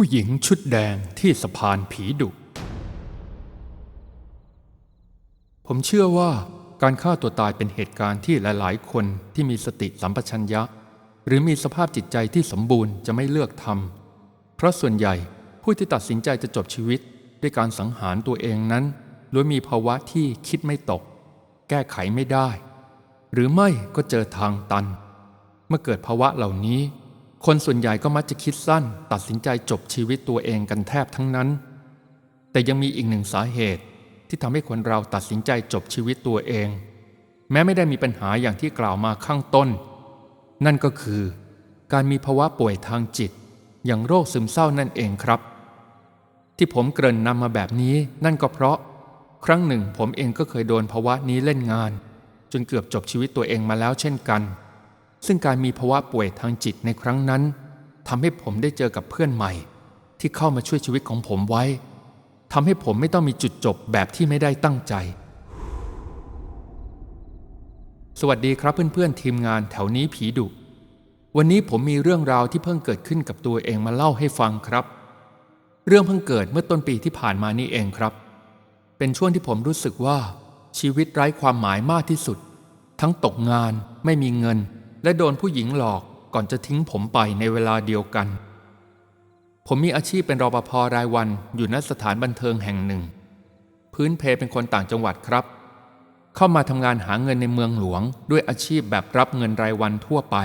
ผู้หญิงชุดแดงที่สะพานผีดุ ผมเชื่อว่าการฆ่าตัวตายเป็นเหตุการณ์ที่หลาย ๆ คนที่มีสติสัมปชัญญะ หรือมีสภาพจิตใจที่สมบูรณ์จะไม่เลือกทำเพราะส่วนใหญ่ผู้ที่ตัดสินใจจะจบชีวิต ด้วยการสังหารตัวเองนั้นล้วนมีภาวะที่คิดไม่ตก แก้ไขไม่ได้ หรือไม่ก็เจอทางตัน เมื่อเกิดภาวะเหล่านี้ คนส่วนใหญ่ก็มักจะคิดสั้น ตัดสินใจจบชีวิตตัวเองกันแทบทั้งนั้น แต่ยังมีอีกหนึ่งสาเหตุที่ทำให้คนเราตัดสินใจจบชีวิตตัวเอง แม้ไม่ได้มีปัญหาอย่างที่กล่าวมาข้างต้น นั่นก็คือการมีภาวะป่วยทางจิต อย่างโรคซึมเศร้านั่นเองครับ ที่ผมเกริ่นนำมาแบบนี้นั่นก็เพราะ ครั้งหนึ่งผมเองก็เคยโดนภาวะนี้เล่นงาน จนเกือบจบชีวิตตัวเองมาแล้วเช่นกัน ซึ่งการมีภาวะป่วยทางจิตในครั้งนั้นทำให้ผมได้เจอกับเพื่อนใหม่ ที่เข้ามาช่วยชีวิตของผมไว้ทำให้ผมไม่ต้องมีจุดจบแบบที่ไม่ได้ตั้งใจ สวัสดีครับเพื่อนๆทีมงานแถวนี้ผีดุ วันนี้ผมมีเรื่องราวที่เพิ่งเกิดขึ้นกับตัวเองมาเล่าให้ฟังครับ เรื่องเพิ่งเกิดเมื่อต้นปีที่ผ่านมานี่เองครับ เป็นช่วงที่ผมรู้สึกว่าชีวิตไร้ความหมายมากที่สุด ทั้งตกงานไม่มีเงิน และโดนผู้หญิงหลอกก่อนจะทิ้งผมไปในเวลาเดียวกัน ผมมีอาชีพเป็นรปภรายวันอยู่ณสถานบันเทิงแห่งหนึ่ง พื้นเพเป็นคนต่างจังหวัดครับ เข้ามาทำงานหาเงินในเมืองหลวง ด้วยอาชีพแบบรับเงินรายวันทั่วไป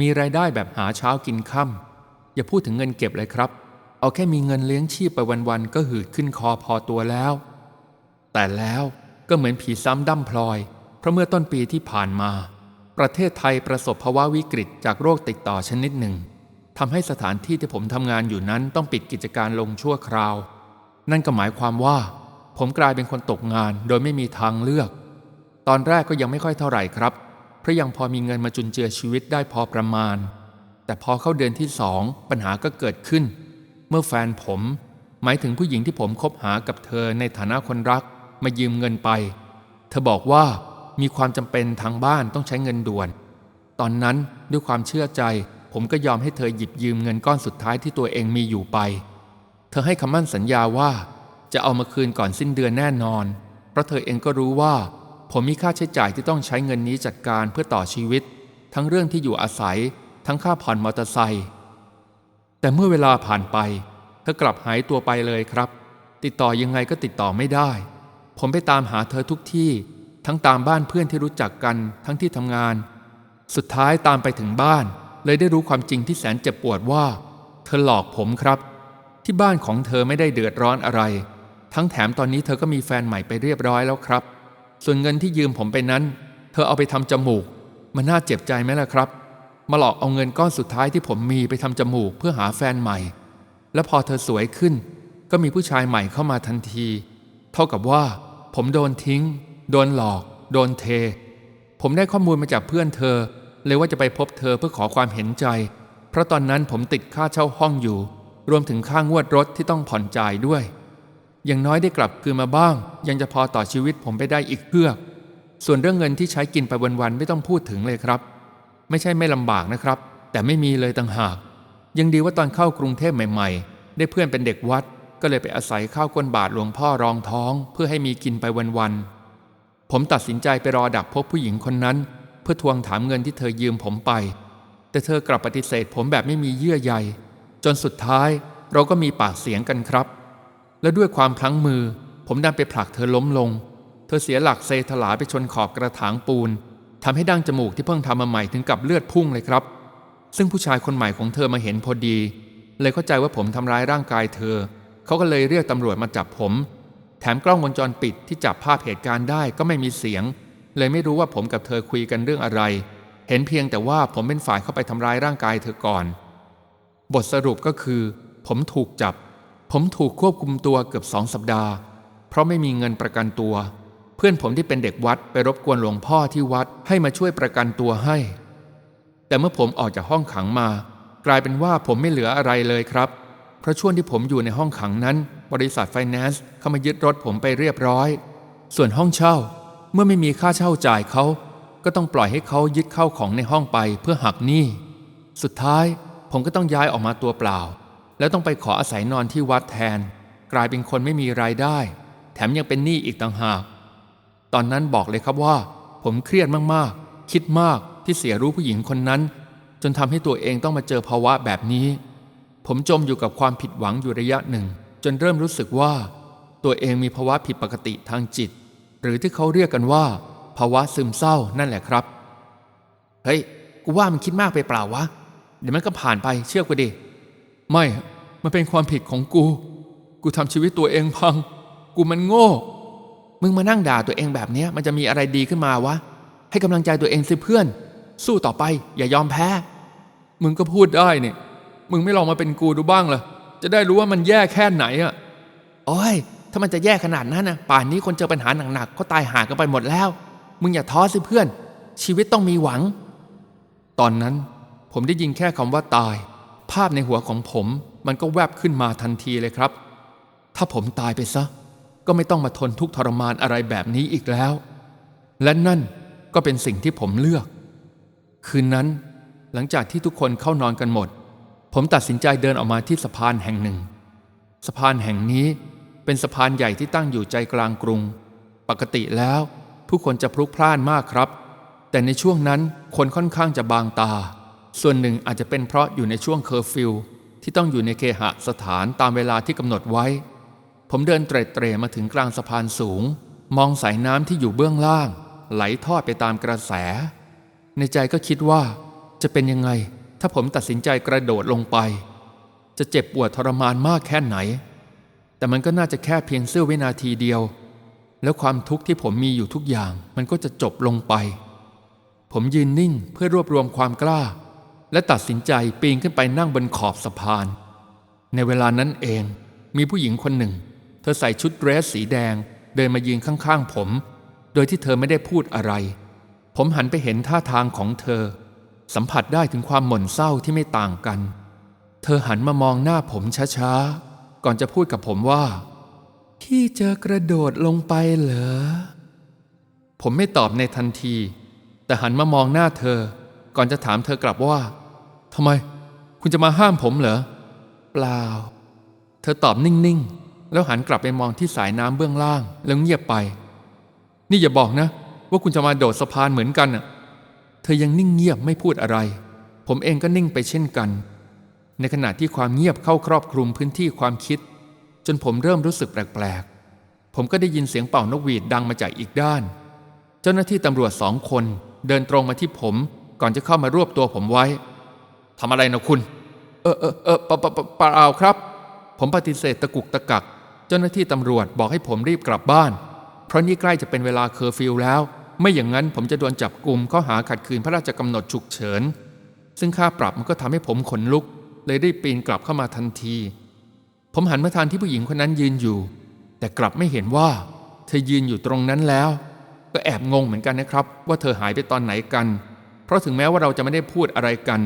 มีรายได้แบบหาเช้ากินค่ำอย่าพูดถึงเงินเก็บเลยครับ เอาแค่มีเงินเลี้ยงชีพไปวันๆก็หืดขึ้นคอพอตัวแล้ว แต่แล้วก็เหมือนผีซ้ำดั้มพลอย เพราะเมื่อต้นปีที่ผ่านมา ประเทศไทยประสบภาวะวิกฤตจากโรคติดต่อชนิดหนึ่งทำให้สถานที่ที่ผมทำงานอยู่นั้นต้องปิดกิจการลงชั่วคราว นั่นก็หมายความว่า ผมกลายเป็นคนตกงานโดยไม่มีทางเลือก ตอนแรกก็ยังไม่ค่อยเท่าไหร่ครับ เพราะยังพอมีเงินมาจุนเจือชีวิตได้พอประมาณ แต่พอเข้าเดือนที่สองปัญหาก็เกิดขึ้น เมื่อแฟนผม หมายถึงผู้หญิงที่ผมคบหากับเธอในฐานะคนรัก มายืมเงินไป เธอบอกว่า มีความจำเป็นทางบ้านต้องใช้เงินด่วน ตอนนั้นด้วยความเชื่อใจ ผมก็ยอมให้เธอหยิบยืมเงินก้อนสุดท้ายที่ตัวเองมีอยู่ไป เธอให้คำมั่นสัญญาว่า จะเอามาคืนก่อนสิ้นเดือนแน่นอน เพราะเธอเองก็รู้ว่า ผมมีค่าใช้จ่ายที่ต้องใช้เงินนี้จัดการเพื่อต่อชีวิต ทั้งเรื่องที่อยู่อาศัย ทั้งค่าผ่อนมอเตอร์ไซค์แต่เมื่อเวลาผ่านไป เธอกลับหายตัวไปเลยครับ ติดต่อยังไงก็ติดต่อไม่ได้ ผมไปตามหาเธอทุกที่ ทั้งตามบ้านเพื่อนที่รู้จักกันทั้งที่ทำงาน สุดท้ายตามไปถึงบ้าน เลยได้รู้ความจริงที่แสนเจ็บปวดว่า เธอหลอกผมครับ ที่บ้านของเธอไม่ได้เดือดร้อนอะไร ทั้งแถมตอนนี้เธอก็มีแฟนใหม่ไปเรียบร้อยแล้วครับ ส่วนเงินที่ยืมผมไปนั้น เธอเอาไปทำจมูก มันน่าเจ็บใจไหมล่ะครับ มาหลอกเอาเงินก้อนสุดท้ายที่ผมมีไปทำจมูกเพื่อหาแฟนใหม่ แล้วพอเธอสวยขึ้น ก็มีผู้ชายใหม่เข้ามาทันที เท่ากับว่า ผมโดนทิ้ง โดนหลอก โดนเท ผมได้ข้อมูลมาจากเพื่อนเธอ เลยว่าจะไปพบเธอเพื่อขอความเห็นใจ เพราะตอนนั้นผมติดค่าเช่าห้องอยู่ รวมถึงค่างวดรถที่ต้องผ่อนจ่ายด้วย อย่างน้อยได้กลับคืนมาบ้าง ยังจะพอต่อชีวิตผมไปได้อีกเพื่อกส่วนเรื่องเงินที่ใช้กินไปวันๆไม่ต้องพูดถึงเลยครับ ไม่ใช่ไม่ลำบากนะครับ แต่ไม่มีเลยต่างหาก ยังดีว่าตอนเข้ากรุงเทพใหม่ ๆ ได้เพื่อนเป็นเด็กวัด ก็เลยไปอาศัยข้าวก้นบาทหลวงพ่อรองท้อง เพื่อให้มีกินไปวันๆ ผมตัดสินใจไปรอดักพบผู้หญิงคนนั้น เพื่อทวงถามเงินที่เธอยืมผมไป แต่เธอกลับปฏิเสธผมแบบไม่มีเยื่อใยจนสุดท้ายเราก็มีปากเสียงกันครับ และด้วยความพลั้งมือ ผมดันไปผลักเธอล้มลง เธอเสียหลักเซถลาไปชนขอบกระถางปูนทำให้ดั้งจมูกที่เพิ่งทำมาใหม่ถึงกับเลือดพุ่งเลยครับ ซึ่งผู้ชายคนใหม่ของเธอมาเห็นพอดี เลยเข้าใจว่าผมทำร้ายร่างกายเธอ เขาก็เลยเรียกตำรวจมาจับผม แถมกล้องวงจรปิดที่จับภาพเหตุการณ์ได้ก็ไม่มีเสียง เลยไม่รู้ว่าผมกับเธอคุยกันเรื่องอะไร เห็นเพียงแต่ว่าผมเป็นฝ่ายเข้าไปทำร้ายร่างกายเธอก่อน บทสรุปก็คือ ผมถูกจับ ผมถูกควบคุมตัวเกือบสองสัปดาห์ เพราะไม่มีเงินประกันตัว เพื่อนผมที่เป็นเด็กวัดไปรบกวนหลวงพ่อที่วัดให้มาช่วยประกันตัวให้ แต่เมื่อผมออกจากห้องขังมา กลายเป็นว่าผมไม่เหลืออะไรเลยครับ เพราะช่วงที่ผมอยู่ในห้องขังนั้น บริษัทไฟแนนซ์เข้ามายึดรถผมไปเรียบร้อย ส่วนห้องเช่า เมื่อไม่มีค่าเช่าจ่ายเขา ก็ต้องปล่อยให้เขายึดเข้าของในห้องไปเพื่อหักหนี้ สุดท้ายผมก็ต้องย้ายออกมาตัวเปล่า แล้วต้องไปขออาศัยนอนที่วัดแทน กลายเป็นคนไม่มีรายได้ แถมยังเป็นหนี้อีกต่างหาก ตอนนั้นบอกเลยครับว่า ผมเครียดมากๆ คิดมากที่เสียรู้ผู้หญิงคนนั้น จนทำให้ตัวเองต้องมาเจอภาวะแบบนี้ ผมจมอยู่กับความผิดหวังอยู่ระยะหนึ่ง จนเริ่มรู้สึกว่า ตัวเองมีภาวะผิดปกติทางจิต หรือที่เขาเรียกกันว่า ภาวะซึมเศร้านั่นแหละครับ เฮ้ย กูว่ามันคิดมากไปเปล่าวะ เดี๋ยวมันก็ผ่านไปเชื่อกูดิ ไม่ มันเป็นความผิดของกู กูทำชีวิตตัวเองพัง กูมันโง่ มึงมานั่งด่าตัวเองแบบนี้มันจะมีอะไรดีขึ้นมาวะ ให้กำลังใจตัวเองสิเพื่อน สู้ต่อไปอย่ายอมแพ้ มึงก็พูดได้เนี่ย มึงไม่ลองมาเป็นกูดูบ้างเหรอจะได้รู้ว่ามันแย่แค่ไหนอะโอ้ยถ้ามันจะแย่ขนาดนั้นนะป่านนี้คนเจอปัญหาหนักๆเขาตายหากันไปหมดแล้ว มึงอย่าท้อสิเพื่อน ชีวิตต้องมีหวัง ตอนนั้นผมได้ยินแค่คำว่าตาย ภาพในหัวของผมมันก็แวบขึ้นมาทันทีเลยครับ ถ้าผมตายไปซะ ก็ไม่ต้องมาทนทุกข์ทรมานอะไรแบบนี้อีกแล้ว และนั่นก็เป็นสิ่งที่ผมเลือก คืนนั้นหลังจากที่ทุกคนเข้านอนกันหมด ผมตัดสินใจเดินออกมาที่สะพานแห่งหนึ่ง สะพานแห่งนี้เป็นสะพานใหญ่ที่ตั้งอยู่ใจกลางกรุง ปกติแล้ว ผู้คนจะพลุกพล่านมากครับ แต่ในช่วงนั้นคนค่อนข้างจะบางตา ส่วนหนึ่งอาจจะเป็นเพราะอยู่ในช่วงเคอร์ฟิวที่ต้องอยู่ในเคหสถานตามเวลาที่กำหนดไว้ ผมเดินเตร็ดเตร่มาถึงกลางสะพานสูง มองสายน้ำที่อยู่เบื้องล่าง ไหลทอดไปตามกระแส ในใจก็คิดว่าจะเป็นยังไง ถ้าผมตัดสินใจกระโดดลงไป จะเจ็บปวดทรมานมากแค่ไหน แต่มันก็น่าจะแค่เพียงเสี้ยววินาทีเดียว แล้วความทุกข์ที่ผมมีอยู่ทุกอย่าง มันก็จะจบลงไป ผมยืนนิ่งเพื่อรวบรวมความกล้า และตัดสินใจปีนขึ้นไปนั่งบนขอบสะพาน ในเวลานั้นเองมีผู้หญิงคนหนึ่ง เธอใส่ชุดเดรสสีแดง เดินมายืนข้างๆผม โดยที่เธอไม่ได้พูดอะไร ผมหันไปเห็นท่าทางของเธอ สัมผัสได้ถึงความหม่นเศร้าที่ไม่ต่างกัน เธอหันมามองหน้าผมช้าๆ ก่อนจะพูดกับผมว่า พี่เจอกระโดดลงไปเหรอ ผมไม่ตอบในทันที แต่หันมามองหน้าเธอ ก่อนจะถามเธอกลับว่าทำไม คุณจะมาห้ามผมเหรอ เปล่า เธอตอบนิ่งๆ แล้วหันกลับไปมองที่สายน้ำเบื้องล่าง แล้วเงียบไป นี่อย่าบอกนะ ว่าคุณจะมาโดดสะพานเหมือนกันน่ะ เธอยังนิ่งเงียบไม่พูดอะไร ผมเองก็นิ่งไปเช่นกัน ในขณะที่ความเงียบเข้าครอบคลุมพื้นที่ความคิด จนผมเริ่มรู้สึกแปลกๆ ผมก็ได้ยินเสียงเป่านกหวีดดังมาจากอีกด้าน เจ้าหน้าที่ตำรวจสองคนเดินตรงมาที่ผมก่อนจะเข้ามารวบตัวผมไว้ทำอะไรนะคุณ เออเออเออปะปะปะเปล่าครับ ผมปฏิเสธตะกุกตะกัก เจ้าหน้าที่ตำรวจบอกให้ผมรีบกลับบ้าน เพราะนี่ใกล้จะเป็นเวลาเคอร์ฟิวแล้ว ไม่อย่างนั้นผมจะโดนจับกลุ่มข้อหาขัดขืนพระราชกำหนดฉุกเฉิน ซึ่งค่าปรับมันก็ทำให้ผมขนลุก เลยได้ปีนกลับเข้ามาทันที ผมหันมาทานที่ผู้หญิงคนนั้นยืนอยู่ แต่กลับไม่เห็นว่า เธอยืนอยู่ตรงนั้นแล้ว ก็แอบงงเหมือนกันนะครับ ว่าเธอหายไปตอนไหนกัน เพราะถึงแม้ว่าเราจะไม่ได้พูดอะไรกัน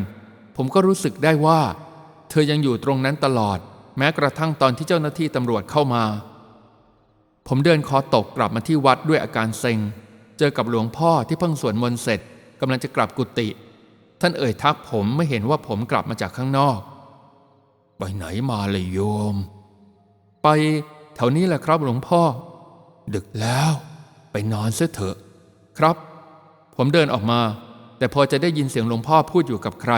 ผมก็รู้สึกได้ว่า เธอยังอยู่ตรงนั้นตลอด แม้กระทั่งตอนที่เจ้าหน้าที่ตำรวจเข้ามา ผมเดินคอตกกลับมาที่วัดด้วยอาการเซ็ง เจอกับหลวงพ่อที่เพิ่งสวดมนต์เสร็จกำลังจะกลับกุฏิท่านเอ่ยทักผมไม่เห็นว่าผมกลับมาจากข้างนอก ไปไหนมาเลยโยม ไปแถวนี้แหละครับหลวงพ่อ ดึกแล้วไปนอนเสียเถอะ ครับ ผมเดินออกมา แต่พอจะได้ยินเสียงหลวงพ่อพูดอยู่กับใคร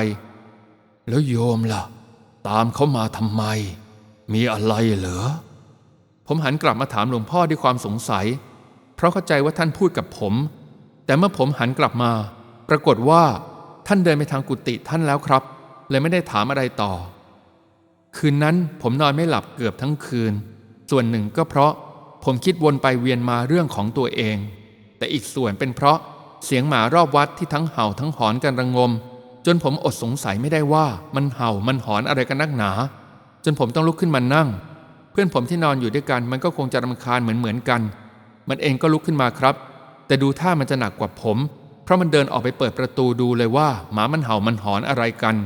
แล้วโยมล่ะ ตามเขามาทำไม มีอะไรเหรอผมหันกลับมาถามหลวงพ่อด้วยความสงสัย เพราะเข้าใจว่าท่านพูดกับผม แต่เมื่อผมหันกลับมา ปรากฏว่า ท่านเดินไปทางกุฏิท่านแล้วครับ เลยไม่ได้ถามอะไรต่อ คืนนั้นผมนอนไม่หลับเกือบทั้งคืน ส่วนหนึ่งก็เพราะผมคิดวนไปเวียนมาเรื่องของตัวเอง แต่อีกส่วนเป็นเพราะเสียงหมารอบวัดที่ทั้งเห่าทั้งหอนกันระงม จนผมอดสงสัยไม่ได้ว่ามันเห่ามันหอนอะไรกันนักหนา จนผมต้องลุกขึ้นมานั่ง เพื่อนผมที่นอนอยู่ด้วยกันมันก็คงจะรำคาญเหมือนเหมือนกัน มันเองก็ลุกขึ้นมาครับ แต่ดูท่ามันจะหนักกว่าผม เพราะมันเดินออกไปเปิดประตูดูเลยว่า หมามันเห่ามันหอนอะไรกัน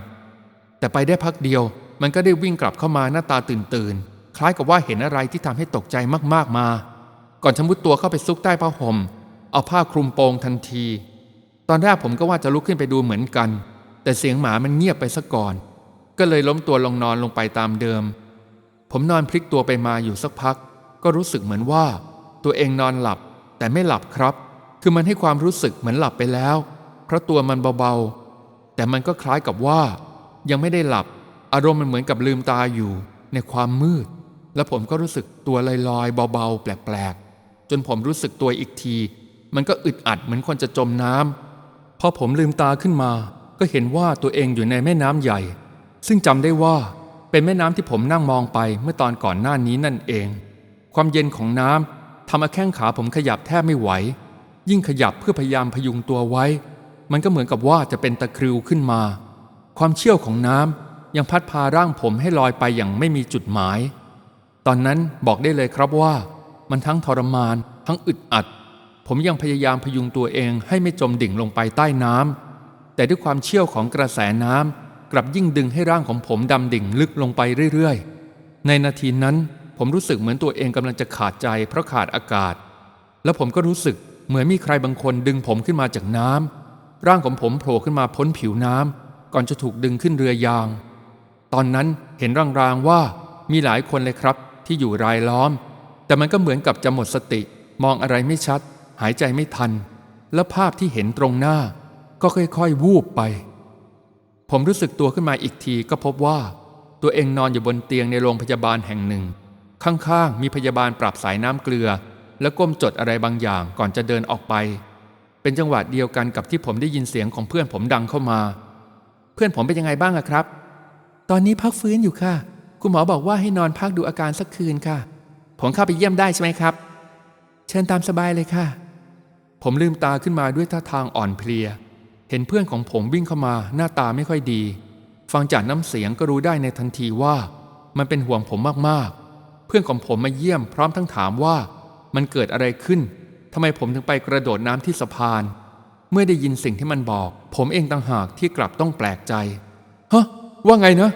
แต่ไปได้พักเดียว มันก็ได้วิ่งกลับเข้ามาหน้าตาตื่นตื่นคล้ายกับว่าเห็นอะไรที่ทำให้ตกใจมากๆมา ก่อนชะมุดตัวเข้าไปซุกใต้ผ้าห่มเอาผ้าคลุมโปงทันที ตอนแรกผมก็ว่าจะลุกขึ้นไปดูเหมือนกัน แต่เสียงหมามันเงียบไปซะก่อน ก็เลยล้มตัวลงนอนลงไปตามเดิม ผมนอนพลิกตัวไปมาอยู่สักพัก ก็รู้สึกเหมือนว่า ตัวเองนอนหลับ แต่ไม่หลับครับ คือมันให้ความรู้สึกเหมือนหลับไปแล้ว เพราะตัวมันเบาๆ แต่มันก็คล้ายกับว่า ยังไม่ได้หลับ อารมณ์มันเหมือนกับลืมตาอยู่ ในความมืด แล้วผมก็รู้สึกตัวลอยๆ เบาๆ แปลกๆ จนผมรู้สึกตัวอีกที มันก็อึดอัดเหมือนคนจะจมน้ำพอผมลืมตาขึ้นมา ก็เห็นว่าตัวเองอยู่ในแม่น้ำใหญ่ ซึ่งจำได้ว่าเป็นแม่น้ำที่ผมนั่งมองไปเมื่อตอนก่อนหน้านี้นั่นเอง ความเย็นของน้ำ ทำให้แข้งขาผมขยับแทบไม่ไหว ยิ่งขยับเพื่อพยายามพยุงตัวไว้ มันก็เหมือนกับว่าจะเป็นตะคริวขึ้นมา ความเชี่ยวของน้ำยังพัดพาร่างผมให้ลอยไปอย่างไม่มีจุดหมาย ตอนนั้นบอกได้เลยครับว่า มันทั้งทรมาน ทั้งอึดอัด ผมยังพยายามพยุงตัวเองให้ไม่จมดิ่งลงไปใต้น้ำแต่ด้วยความเชี่ยวของกระแสน้ำกลับยิ่งดึงให้ร่างของผมดำดิ่งลึกลงไปเรื่อยๆ ในนาทีนั้น ผมรู้สึกเหมือนตัวเองกำลังจะขาดใจเพราะขาดอากาศ แล้วผมก็รู้สึกเหมือนมีใครบางคนดึงผมขึ้นมาจากน้ำร่างของผมโผล่ขึ้นมาพ้นผิวน้ำก่อนจะถูกดึงขึ้นเรือยาง ตอนนั้นเห็นรางๆว่ามีหลายคนเลยครับ ที่อยู่รายล้อม แต่มันก็เหมือนกับจะหมดสติ มองอะไรไม่ชัด หายใจไม่ทัน และภาพที่เห็นตรงหน้า ก็ค่อยๆ วูบไป ผมรู้สึกตัวขึ้นมาอีกทีก็พบว่า ตัวเองนอนอยู่บนเตียงในโรงพยาบาลแห่งหนึ่ง ข้างๆ มีพยาบาลปรับสายน้ำเกลือ แล้วก้มจดอะไรบางอย่างก่อนจะเดินออกไป เป็นจังหวะเดียวกันกับที่ผมได้ยินเสียงของเพื่อนผมดังเข้ามา เพื่อนผมเป็นยังไงบ้างอะครับ ตอนนี้พักฟื้นอยู่ค่ะ คุณหมอบอกว่าให้นอนพักดูอาการสักคืนค่ะ ผมเข้าไปเยี่ยมได้ใช่ไหมครับ เชิญตามสบายเลยค่ะ ผมลืมตาขึ้นมาด้วยท่าทางอ่อนเพลีย เห็นเพื่อนของผมวิ่งเข้ามาหน้าตาไม่ค่อยดี ฟังจากน้ำเสียงก็รู้ได้ในทันทีว่า มันเป็นห่วงผมมากๆ พื่อนของผมมาเยี่ยมพร้อมทั้งถามว่ามันเกิดอะไรขึ้นทำไมผมถึงไปกระโดดน้ำที่สะพาน เมื่อได้ยินสิ่งที่มันบอก ผมเองต่างหากที่กลับต้องแปลกใจฮะว่าไงนะ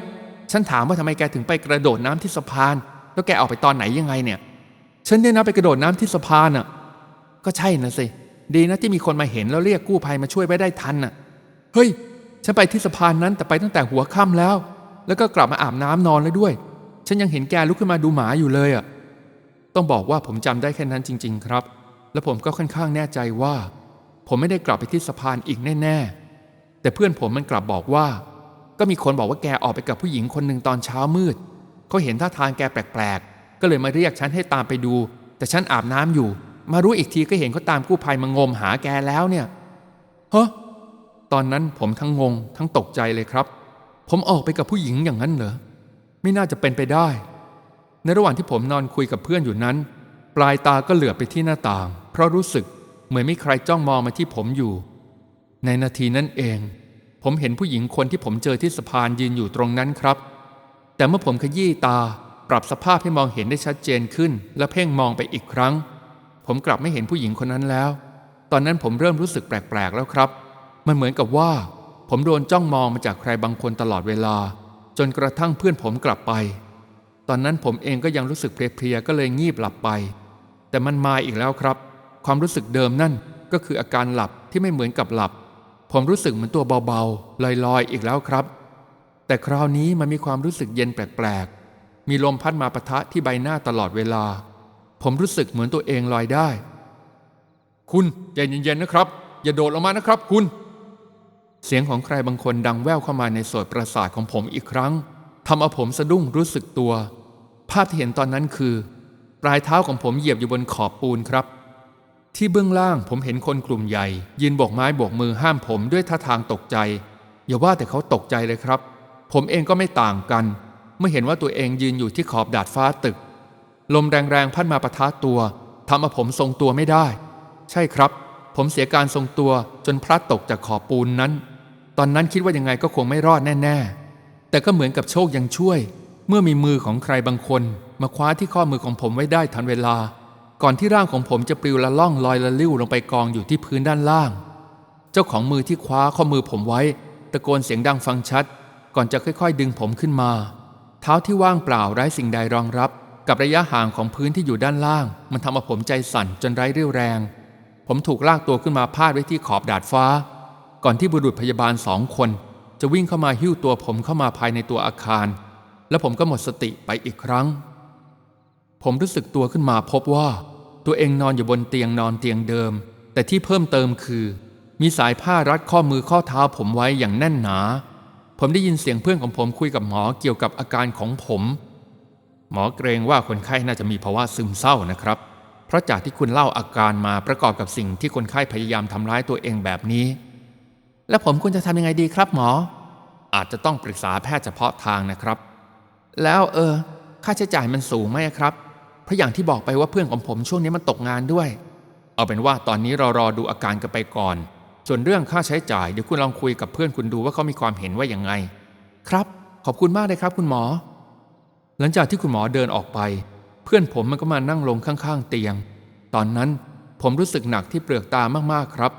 ฉันถามว่าทำไมแกถึงไปกระโดดน้ำที่สะพาน แล้วแกออกไปตอนไหนยังไงเนี่ย ฉันเนี่ยนะไปกระโดดน้ำที่สะพานอะ ก็ใช่นะสิดีนะที่มีคนมาเห็นแล้วเรียกกู้ภัยมาช่วยไว้ได้ทันน่ะ เฮ้ย ฉันไปที่สะพานนั้นแต่ไปตั้งแต่หัวค่ำแล้ว แล้วก็กลับมาอาบน้ำนอนเลยด้วย ฉันยังเห็นแกลุกขึ้นมาดูหมาอยู่เลยอะ ต้องบอกว่าผมจำได้แค่นั้นจริง ๆ ครับ และผมก็ค่อนข้างแน่ใจว่า ผมไม่ได้กลับไปที่สะพานอีกแน่ ๆ แต่เพื่อนผมมันกลับบอกว่า ก็มีคนบอกว่าแกออกไปกับผู้หญิงคนหนึ่งตอนเช้ามืดเขาเห็นท่าทางแกแปลกๆ ก็เลยมาเรียกฉันให้ตามไปดู แต่ฉันอาบน้ำอยู่ มารู้อีกทีก็เห็นเขาตามกู้ภัยมางมหาแกแล้วเนี่ยฮะตอนนั้นผมทั้งงงทั้งตกใจเลยครับ ผมออกไปกับผู้หญิงอย่างนั้นเหรอ ไม่น่าจะเป็นไปได้ ในระหว่างที่ผมนอนคุยกับเพื่อนอยู่นั้น ปลายตาก็เหลือบไปที่หน้าต่าง เพราะรู้สึกเหมือนมีใครจ้องมองมาที่ผมอยู่ ในนาทีนั้นเอง ผมเห็นผู้หญิงคนที่ผมเจอที่สะพานยืนอยู่ตรงนั้นครับ แต่เมื่อผมขยี้ตาปรับสภาพให้มองเห็นได้ชัดเจนขึ้น และเพ่งมองไปอีกครั้ง ผมกลับไม่เห็นผู้หญิงคนนั้นแล้ว ตอนนั้นผมเริ่มรู้สึกแปลกๆแล้วครับ มันเหมือนกับว่า ผมโดนจ้องมองมาจากใครบางคนตลอดเวลา จนกระทั่งเพื่อนผมกลับไป ตอนนั้นผมเองก็ยังรู้สึกเพลียๆก็เลยงีบหลับไป แต่มันมาอีกแล้วครับ ความรู้สึกเดิมนั่นก็คืออาการหลับที่ไม่เหมือนกับหลับ ผมรู้สึกเหมือนตัวเบาๆลอยๆอีกแล้วครับ แต่คราวนี้มันมีความรู้สึกเย็นแปลกๆ มีลมพัดมาปะทะที่ใบหน้าตลอดเวลา ผมรู้สึกเหมือนตัวเองลอยได้ คุณใจเย็นๆนะครับ อย่าโดดลงมานะครับ คุณ เสียงของใครบางคนดังแว่วเข้ามาในโสดประสาทของผมอีกครั้งทำเอาผมสะดุ้งรู้สึกตัว ภาพที่เห็นตอนนั้นคือ ปลายเท้าของผมเหยียบอยู่บนขอบปูนครับ ที่เบื้องล่างผมเห็นคนกลุ่มใหญ่ ยืนโบกไม้โบกมือห้ามผมด้วยท่าทางตกใจ อย่าว่าแต่เขาตกใจเลยครับ ผมเองก็ไม่ต่างกัน เมื่อเห็นว่าตัวเองยืนอยู่ที่ขอบดาดฟ้าตึก ลมแรงๆพัดมาปะทะตัวทำเอาผมทรงตัวไม่ได้ ใช่ครับ ผมเสียการทรงตัวจนพลัดตกจากขอบปูนนั้น ตอนนั้นคิดว่ายังไงก็คงไม่รอดแน่ๆ แต่ก็เหมือนกับโชคยังช่วย เมื่อมีมือของใครบางคน มาคว้าที่ข้อมือของผมไว้ได้ทันเวลา ก่อนที่ร่างของผมจะปลิวละล่องลอยละลิ้วลงไปกองอยู่ที่พื้นด้านล่าง เจ้าของมือที่คว้าข้อมือผมไว้ ตะโกนเสียงดังฟังชัด ก่อนจะค่อยๆ ดึงผมขึ้นมา เท้าที่ว่างเปล่าไร้สิ่งใดรองรับ กับระยะห่างของพื้นที่อยู่ด้านล่าง มันทำเอาผมใจสั่นจนไร้เรี่ยวแรง ผมถูกลากตัวขึ้นมาพาดไว้ที่ขอบดาดฟ้า ก่อนที่บุรุษพยาบาลสองคน จะวิ่งเข้ามาหิ้วตัวผมเข้ามาภายในตัวอาคาร และผมก็หมดสติไปอีกครั้ง ผมรู้สึกตัวขึ้นมาพบว่า ตัวเองนอนอยู่บนเตียงนอนเตียงเดิม แต่ที่เพิ่มเติมคือ มีสายผ้ารัดข้อมือข้อเท้าผมไว้อย่างแน่นหนา ผมได้ยินเสียงเพื่อนของผมคุยกับหมอเกี่ยวกับอาการของผม หมอเกรงว่าคนไข้น่าจะมีภาวะซึมเศร้านะครับ เพราะจากที่คุณเล่าอาการมาประกอบกับสิ่งที่คนไข้พยายามทำร้ายตัวเองแบบนี้ แล้วผมควรจะทำยังไงดีครับหมอ อาจจะต้องปรึกษาแพทย์เฉพาะทางนะครับ แล้วเออ ค่าใช้จ่ายมันสูงไหมครับ เพราะอย่างที่บอกไปว่าเพื่อนของผมช่วงนี้มันตกงานด้วย เอาเป็นว่าตอนนี้เรารอดูอาการกันไปก่อน ส่วนเรื่องค่าใช้จ่ายเดี๋ยวคุณลองคุยกับเพื่อนคุณดูว่าเขามีความเห็นว่าอย่างไง ครับ ขอบคุณมากเลยครับ คุณหมอ หลังจากที่คุณหมอเดินออกไป เพื่อนผมมันก็มานั่งลงข้างๆ เตียง ตอนนั้นผมรู้สึกหนักที่เปลือกตามากๆครับ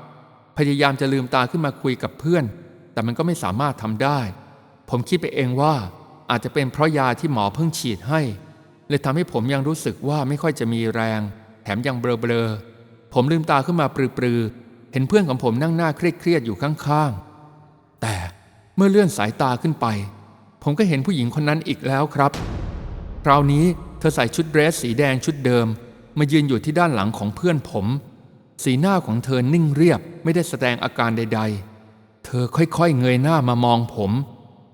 พยายามจะลืมตาขึ้นมาคุยกับเพื่อน แต่มันก็ไม่สามารถทำได้ ผมคิดไปเองว่าอาจจะเป็นเพราะยาที่หมอเพิ่งฉีดให้ เลยทำให้ผมยังรู้สึกว่าไม่ค่อยจะมีแรง แถมยังเบลอๆผมลืมตาขึ้นมาปรือๆเห็นเพื่อนของผมนั่งหน้าเครียดๆอยู่ข้างๆ แต่เมื่อเลื่อนสายตาขึ้นไป ผมก็เห็นผู้หญิงคนนั้นอีกแล้วครับ คราวนี้เธอใส่ชุดเดรสสีแดงชุดเดิม มายืนอยู่ที่ด้านหลังของเพื่อนผม สีหน้าของเธอนิ่งเรียบไม่ได้แสดงอาการใด ๆ เธอค่อยๆ เงยหน้ามามองผม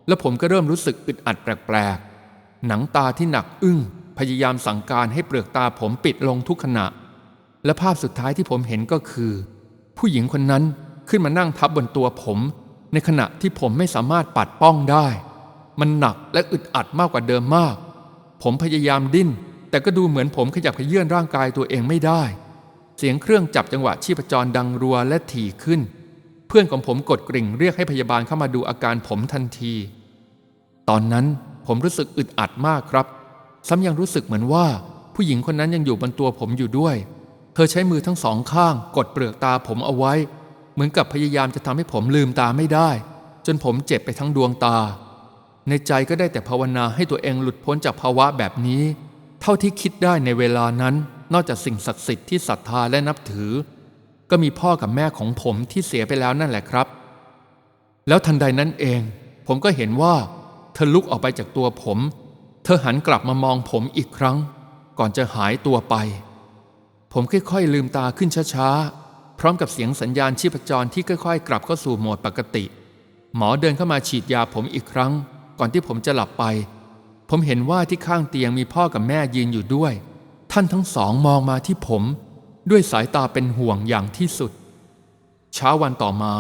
แล้วผมก็เริ่มรู้สึกอึดอัดแปลกๆ หนังตาที่หนักอึ้งพยายามสั่งการให้เปลือกตาผมปิดลงทุกขณะ และภาพสุดท้ายที่ผมเห็นก็คือ ผู้หญิงคนนั้นขึ้นมานั่งทับบนตัวผม ในขณะที่ผมไม่สามารถปัดป้องได้ มันหนักและอึดอัดมากกว่าเดิมมาก ผมพยายามดิ้น แต่ก็ดูเหมือนผมขยับขยื่นร่างกายตัวเองไม่ได้ สียงเครื่องจับจังหวะชีพจรดังรัวและถี่ขึ้น เพื่อนของผมกดกริ่งเรียกให้พยาบาลเข้ามาดูอาการผมทันที ตอนนั้นผมรู้สึกอึดอัดมากครับ ซ้ำยังรู้สึกเหมือนว่า ผู้หญิงคนนั้นยังอยู่บนตัวผมอยู่ด้วย เธอใช้มือทั้งสองข้าง กดเปลือกตาผมเอาไว้ เหมือนกับพยายามจะทำให้ผมลืมตาไม่ได้ จนผมเจ็บไปทั้งดวงตา ในใจก็ได้แต่ภาวนาให้ตัวเองหลุดพ้นจากภาวะแบบนี้ เท่าที่คิดได้ในเวลานั้น นอกจากสิ่งศักดิ์สิทธิ์ที่ศรัทธาและนับถือ ก็มีพ่อกับแม่ของผมที่เสียไปแล้วนั่นแหละครับ แล้วทันใดนั้นเอง ผมก็เห็นว่า เธอลุกออกไปจากตัวผม เธอหันกลับมามองผมอีกครั้ง ก่อนจะหายตัวไป ผมค่อยๆลืมตาขึ้นช้าๆ พร้อมกับเสียงสัญญาณชีพจรที่ค่อยๆ กลับเข้าสู่โหมดปกติ หมอเดินเข้ามาฉีดยาผมอีกครั้ง ก่อนที่ผมจะหลับไป ผมเห็นว่าที่ข้างเตียงมีพ่อกับแม่ยืนอยู่ด้วย ท่านทั้งสองมองมาที่ผม ด้วยสายตาเป็นห่วงอย่างที่สุด เช้าวันต่อมา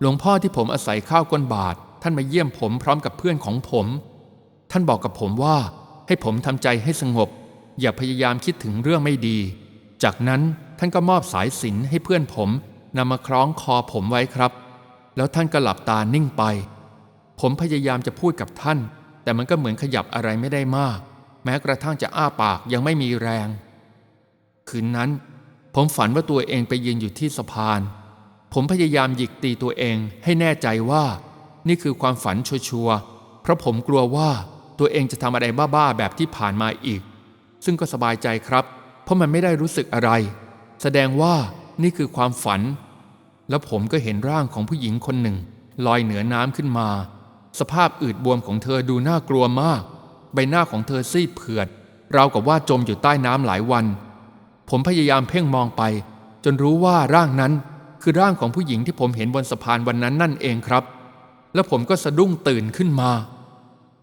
หลวงพ่อที่ผมอาศัยข้าวก้นบาท ท่านมาเยี่ยมผมพร้อมกับเพื่อนของผม ท่านบอกกับผมว่า ให้ผมทำใจให้สงบ อย่าพยายามคิดถึงเรื่องไม่ดี จากนั้นท่านก็มอบสายสินให้เพื่อนผมนำมาคล้องคอผมไว้ครับ แล้วท่านก็หลับตานิ่งไป ผมพยายามจะพูดกับท่าน แต่มันก็เหมือนขยับอะไรไม่ได้มาก แม้กระทั่งจะอ้าปากยังไม่มีแรง คืนนั้น ผมฝันว่าตัวเองไปยืนอยู่ที่สะพาน ผมพยายามหยิกตีตัวเองให้แน่ใจว่า นี่คือความฝันชัวร์ๆเพราะผมกลัวว่าตัวเองจะทำอะไรบ้าๆแบบที่ผ่านมาอีก ซึ่งก็สบายใจครับ เพราะมันไม่ได้รู้สึกอะไร แสดงว่านี่คือความฝัน แล้วผมก็เห็นร่างของผู้หญิงคนหนึ่ง ลอยเหนือน้ำขึ้นมา สภาพอืดบวมของเธอดูน่ากลัวมาก ใบหน้าของเธอซีดเผือดราวกับว่าจมอยู่ใต้น้ำหลายวัน ผมพยายามเพ่งมองไป จนรู้ว่าร่างนั้นคือร่างของผู้หญิงที่ผมเห็นบนสะพานวันนั้นนั่นเองครับ แล้วผมก็สะดุ้งตื่นขึ้นมา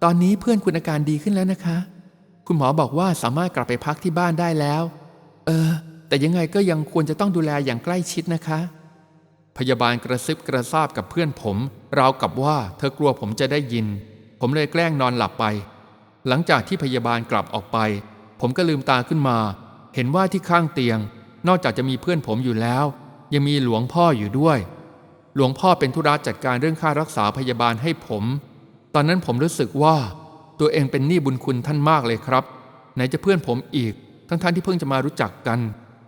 ตอนนี้เพื่อนคุณอาการดีขึ้นแล้วนะคะ คุณหมอบอกว่าสามารถกลับไปพักที่บ้านได้แล้ว เออ แต่ยังไงก็ยังควรจะต้องดูแลอย่างใกล้ชิดนะคะ พยาบาลกระซิบกระซาบกับเพื่อนผม ราวกับว่าเธอกลัวผมจะได้ยิน ผมเลยแกล้งนอนหลับไป หลังจากที่พยาบาลกลับออกไป ผมก็ลืมตาขึ้นมา เห็นว่าที่ข้างเตียง นอกจากจะมีเพื่อนผมอยู่แล้ว ยังมีหลวงพ่ออยู่ด้วย หลวงพ่อเป็นธุระจัดการเรื่องค่ารักษาพยาบาลให้ผม ตอนนั้นผมรู้สึกว่า ตัวเองเป็นหนี้บุญคุณท่านมากเลยครับ ไหนจะเพื่อนผมอีก ทั้งๆทที่เพิ่งจะมารู้จักกัน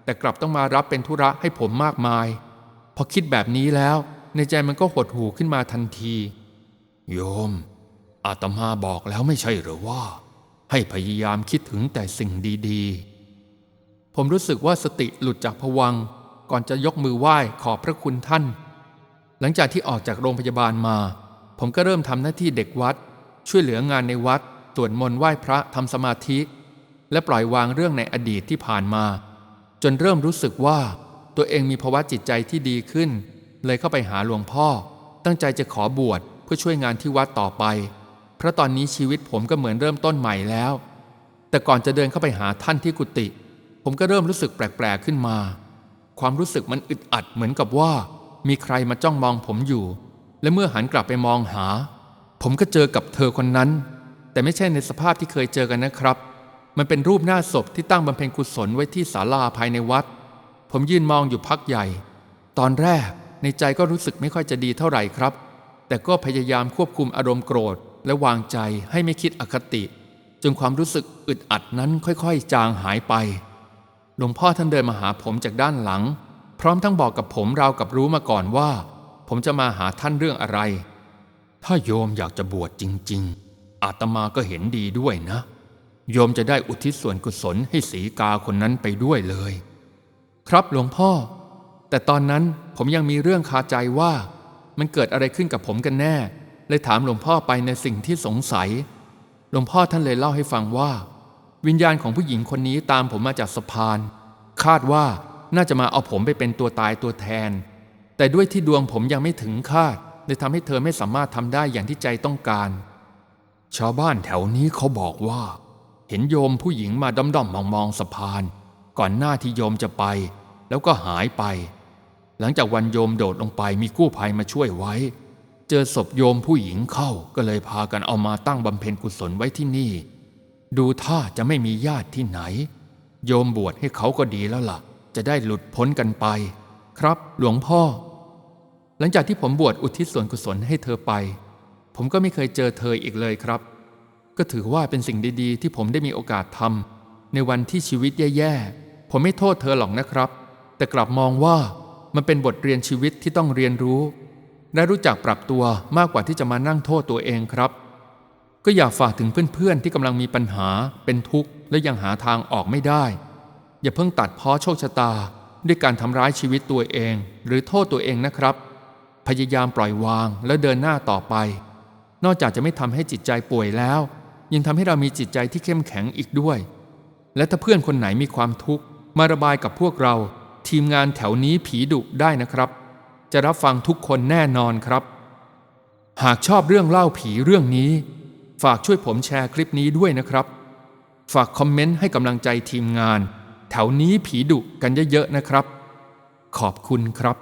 แต่กลับต้องมารับเป็นธุระให้ผมมากมาย พอคิดแบบนี้แล้ว ในใจมันก็หดหูขึ้นมาทันที โยม อาตมาบอกแล้วไม่ใช่หรือว่า ให้พยายามคิดถึงแต่สิ่งดีๆ ผมรู้สึกว่าสติหลุดจากผวังก่อนจะยกมือไหว้ขอบพระคุณท่าน หลังจากที่ออกจากโรงพยาบาลมาผผมก็เริ่มทำหน้าที่เด็กวัด ช่วยเหลืองานในวัดสวดมนต์ไหว้พระทำสมาธิ และปล่อยวางเรื่องในอดีตที่ผ่านมา จนเริ่มรู้สึกว่าตัวเองมีภาวะจิตใจที่ดีขึ้น เลยเข้าไปหาหลวงพ่อ ตั้งใจจะขอบวชเพื่อช่วยงานที่วัดต่อไป เพราะตอนนี้ชีวิตผมก็เหมือนเริ่มต้นใหม่แล้ว แต่ก่อนจะเดินเข้าไปหาท่านที่กุฏิผมก็เริ่มรู้สึกแปลกๆขึ้นมา ความรู้สึกมันอึดอัดเหมือนกับว่า มีใครมาจ้องมองผมอยู่ และเมื่อหันกลับไปมองหา ผมก็เจอกับเธอคนนั้น แต่ไม่ใช่ในสภาพที่เคยเจอกันนะครับ มันเป็นรูปหน้าศพที่ตั้งบำเพ็ญกุศลไว้ที่ศาลาภายในวัด ผมยืนมองอยู่พักใหญ่ ตอนแรกในใจก็รู้สึกไม่ค่อยจะดีเท่าไหร่ครับ แต่ก็พยายามควบคุมอารมณ์โกรธ และวางใจให้ไม่คิดอคติ จนความรู้สึกอึดอัดนั้นค่อยๆ จางหายไป หลวงพ่อท่านเดินมาหาผมจากด้านหลัง พร้อมทั้งบอกกับผมราวกับรู้มาก่อนว่า ผมจะมาหาท่านเรื่องอะไร ถ้าโยมอยากจะบวชจริง ๆ อาตมาก็เห็นดีด้วยนะ โยมจะได้อุทิศส่วนกุศลให้สีกาคนนั้นไปด้วยเลย ครับหลวงพ่อ แต่ตอนนั้นผมยังมีเรื่องคาใจว่ามันเกิดอะไรขึ้นกับผมกันแน่ เลยถามหลวงพ่อไปในสิ่งที่สงสัย หลวงพ่อท่านเลยเล่าให้ฟังว่า วิญญาณของผู้หญิงคนนี้ตามผมมาจากสะพาน คาดว่าน่าจะมาเอาผมไปเป็นตัวตายตัวแทน แต่ด้วยที่ดวงผมยังไม่ถึงคาดเลยทำให้เธอไม่สามารถทำได้อย่างที่ใจต้องการ ชาวบ้านแถวนี้เขาบอกว่า เห็นโยมผู้หญิงมาด้อมด้อมมองมองๆสะพาน ก่อนหน้าที่โยมจะไป แล้วก็หายไป หลังจากวันโยมโดดลงไปมีกู้ภัยมาช่วยไว้ เจอศพโยมผู้หญิงเข้าก็เลยพากันเอามาตั้งบำเพ็ญกุศลไว้ที่นี่ ดูท่าจะไม่มีญาติที่ไหน โยมบวชให้เขาก็ดีแล้วล่ะ จะได้หลุดพ้นกันไป ครับหลวงพ่อ หลังจากที่ผมบวชอุทิศส่วนกุศลให้เธอไป ผมก็ไม่เคยเจอเธออีกเลยครับ ก็ถือว่าเป็นสิ่งดีๆ ที่ผมได้มีโอกาสทำในวันที่ชีวิตแย่ๆผมไม่โทษเธอหรอกนะครับ แต่กลับมองว่ามันเป็นบทเรียนชีวิตที่ต้องเรียนรู้ และรู้จักปรับตัวมากกว่าที่จะมานั่งโทษตัวเองครับ ก็อยากฝากถึงเพื่อนๆที่กำลังมีปัญหาเป็นทุกข์และยังหาทางออกไม่ได้ อย่าเพิ่งตัดพ้อโชคชะตา ด้วยการทำร้ายชีวิตตัวเอง หรือโทษตัวเองนะครับ พยายามปล่อยวางและเดินหน้าต่อไป นอกจากจะไม่ทำให้จิตใจป่วยแล้ว ยังทำให้เรามีจิตใจที่เข้มแข็งอีกด้วย และถ้าเพื่อนคนไหนมีความทุกข์มาระบายกับพวกเรา ทีมงานแถวนี้ผีดุได้นะครับ จะรับฟังทุกคนแน่นอนครับ หากชอบเรื่องเล่าผีเรื่องนี้ ฝากช่วยผมแชร์คลิปนี้ด้วยนะครับ ฝากคอมเมนต์ให้กำลังใจทีมงาน แถวนี้ผีดุกันเยอะๆนะครับ ขอบคุณครับ